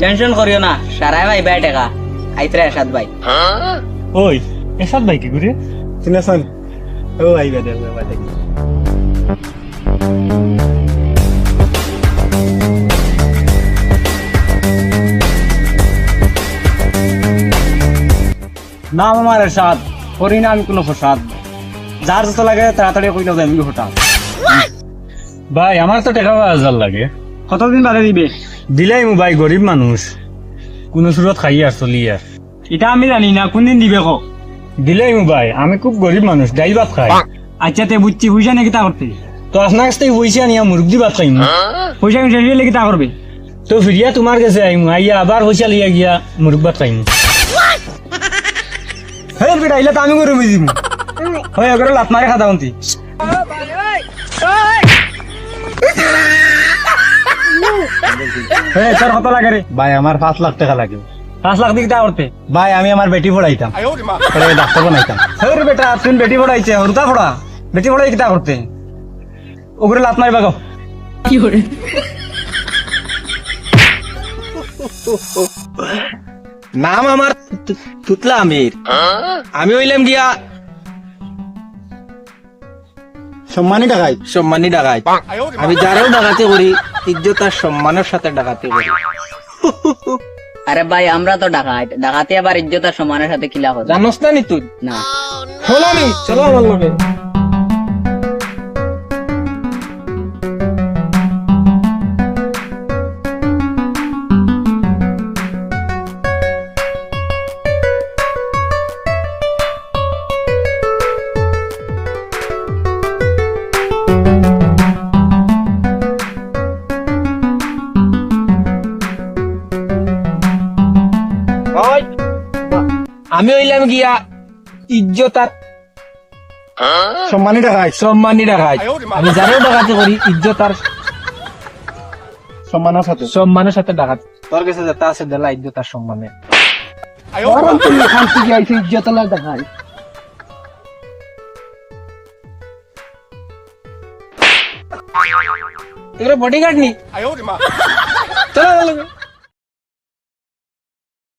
Tension করিও না সারাই ভাই ভাই টাকা আইতরে এরশাদ ভাই। ওই এসাদ ভাই কি করে? চিনাছন ও আইবা দে বাবা দেখি নাম আমার এরশাদ করি না আমি কোনো ফসাদ যার যত লাগে তাড়াতাড়ি কইলে আমি হঠাৎ। ভাই আমার তো টাকা হাজার লাগে। কতদিন বাদে দিবে? দিলাই মু ভাই গরিব মানুষ কোনো সুরত খাই আর চলি আর এটা আমি জানি না কোনদিন দিবে কো দিলাই মু ভাই আমি খুব গরিব মানুষ ডাইল ভাত খাই। আচ্ছা তে বুঝছি বুঝা নাকি তা করতে তো আপনার কাছ থেকে পয়সা নিয়ে মুরগি ভাত খাইম পয়সা শেষ হলে কি তা করবে তো ফিরিয়া তোমার কাছে আইম আইয়া আবার পয়সা লিয়া গিয়া মুরগ ভাত খাইম হে বেটা আইলে তো আমি করে বুঝিম হয় এগুলো লাত মারে খাতা উন্তি হে তোর কত লাগে রে? ভাই আমার পাঁচ লাখ টাকা লাগে। পাঁচ লাখ দিকে তা ভাই আমি আমার বেটি পড়াইতাম। পরে ডাক্তার বানাইতাম। হে বেটা তুই বেটি পড়াইছে হরতা পড়া। বেটি পড়াই কি করতে? ওগুলো লাত মারি বাগাও নাম আমার তুতলা আমির। আমি হইলাম গিয়া সম্মানী ডাকাই। সম্মানী ডাকাই আমি যারাও ডাকাতি করি ইজ্জত আর সম্মানের সাথে ডাকাতি করি। আরে ভাই আমরা তো ডাকাত। ডাকাতি আবার ইজ্জত আর সম্মানের সাথে খিলা হতো জানোস না নি তুই না। হলো নি চলো আমার লগে। আমি হইলাম গিয়া ইজ্জত আর সম্মানী টাকাই সম্মানী ডাকাই আমি যারাও ডাকাতি করি ইজ্জত আর সম্মানের সাথে। সম্মানের সাথে ডাকাত। তোর কাছে যেটা আছে দেলা ইজ্জত আর সম্মানে শান্তি গিয়ে ইজ্জত আর দেখাই। এগুলো বডিগার্ড নি? চলো চলো